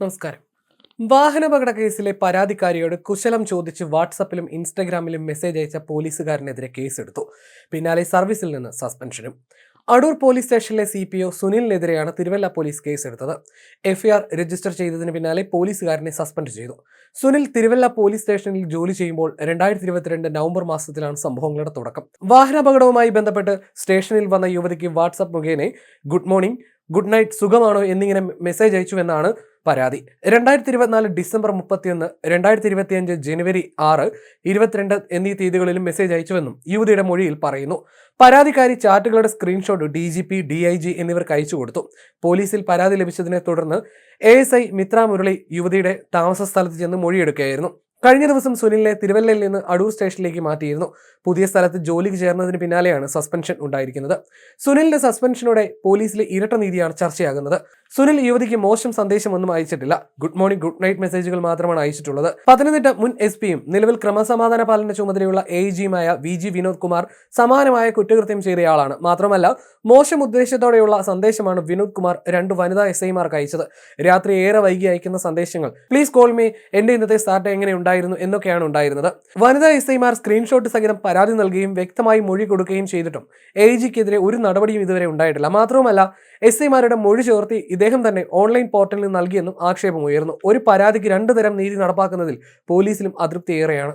നമസ്കാരം. വാഹനാപകട കേസിലെ പരാതിക്കാരിയോട് കുശലം ചോദിച്ച് വാട്സപ്പിലും ഇൻസ്റ്റഗ്രാമിലും മെസ്സേജ് അയച്ച പോലീസുകാരനെതിരെ കേസെടുത്തു. പിന്നാലെ സർവീസിൽ നിന്ന് സസ്പെൻഷനും. അടൂർ പോലീസ് സ്റ്റേഷനിലെ സി പി ഒ സുനിലിനെതിരെയാണ് തിരുവല്ല പോലീസ് കേസെടുത്തത്. എഫ്ഐആർ രജിസ്റ്റർ ചെയ്തതിന് പിന്നാലെ പോലീസുകാരനെ സസ്പെൻഡ് ചെയ്തു. സുനിൽ തിരുവല്ല പോലീസ് സ്റ്റേഷനിൽ ജോലി ചെയ്യുമ്പോൾ രണ്ടായിരത്തി ഇരുപത്തിരണ്ട് നവംബർ മാസത്തിലാണ് സംഭവങ്ങളുടെ തുടക്കം. വാഹനാപകടവുമായി ബന്ധപ്പെട്ട് സ്റ്റേഷനിൽ വന്ന യുവതിക്ക് വാട്സപ്പ് മുഖേന ഗുഡ് മോർണിംഗ് ഗുഡ് നൈറ്റ് സുഖമാണോ എന്നിങ്ങനെ മെസ്സേജ് അയച്ചുവെന്നാണ് പരാതി. രണ്ടായിരത്തി ഇരുപത്തിനാല് ഡിസംബർ മുപ്പത്തിയൊന്ന് രണ്ടായിരത്തി ഇരുപത്തിയഞ്ച് ജനുവരി ആറ് ഇരുപത്തിരണ്ട് എന്നീ തീയതികളിലും മെസ്സേജ് അയച്ചുവെന്നും യുവതിയുടെ മൊഴിയിൽ പറയുന്നു. പരാതിക്കാരി ചാറ്റുകളുടെ screenshot D G P D I G എന്നിവർക്ക് അയച്ചു കൊടുത്തു. പോലീസിൽ പരാതി ലഭിച്ചതിനെ തുടർന്ന് A S I Mithra Murali യുവതിയുടെ താമസ സ്ഥലത്ത് ചെന്ന് മൊഴിയെടുക്കുകയായിരുന്നു. കഴിഞ്ഞ ദിവസം സുനിലിനെ തിരുവല്ലയിൽ നിന്ന് അടൂർ സ്റ്റേഷനിലേക്ക് മാറ്റിയിരുന്നു. പുതിയ സ്ഥലത്ത് ജോലിക്ക് ചേർന്നതിന് പിന്നാലെയാണ് സസ്പെൻഷൻ ഉണ്ടായിരിക്കുന്നത്. സുനിലിന്റെ സസ്പെൻഷനോടെ പോലീസിലെ ഇരട്ട നീതിയാണ് ചർച്ചയാകുന്നത്. സുനിൽ യുവതിക്ക് മോശം സന്ദേശമൊന്നും അയച്ചിട്ടില്ല. ഗുഡ് മോർണിംഗ് ഗുഡ് നൈറ്റ് മെസ്സേജുകൾ മാത്രമാണ് അയച്ചിട്ടുള്ളത്. പത്തനംതിട്ട മുൻ എസ് പിയും നിലവിൽ ക്രമസമാധാന പാലന ചുമതലയുള്ള എ ജിയുമായ വി ജി വിനോദ് കുമാർ സമാനമായ കുറ്റകൃത്യം ചെയ്തയാളാണ്. മാത്രമല്ല മോശം ഉദ്ദേശത്തോടെയുള്ള സന്ദേശമാണ് വിനോദ് കുമാർ രണ്ട് വനിതാ എസ് ഐമാർക്ക് അയച്ചത്. രാത്രി ഏറെ വൈകി അയക്കുന്ന സന്ദേശങ്ങൾ പ്ലീസ് കോൾ മീ എന്റെ ഇന്നത്തെ സ്റ്റാർട്ട് എങ്ങനെ ഉണ്ടായിരുന്നു എന്നൊക്കെയാണ് ഉണ്ടായിരുന്നത്. വനിതാ എസ് ഐമാർ സ്ക്രീൻഷോട്ട് സഹിതം പരാതി നൽകുകയും വ്യക്തമായി മൊഴി കൊടുക്കുകയും ചെയ്തിട്ടും എ ജിക്കെതിരെ ഒരു നടപടിയും ഇതുവരെ ഉണ്ടായിട്ടില്ല. മാത്രവുമല്ല എസ് ഐമാരുടെ മൊഴി ചേർത്തി ഇദ്ദേഹം തന്നെ ഓൺലൈൻ പോർട്ടലിൽ നൽകിയെന്നും ആക്ഷേപമുയർന്നു. ഒരു പരാതിക്ക് രണ്ടു തരം നീതി നടപ്പാക്കുന്നതിൽ പോലീസിലും അതൃപ്തി ഏറെയാണ്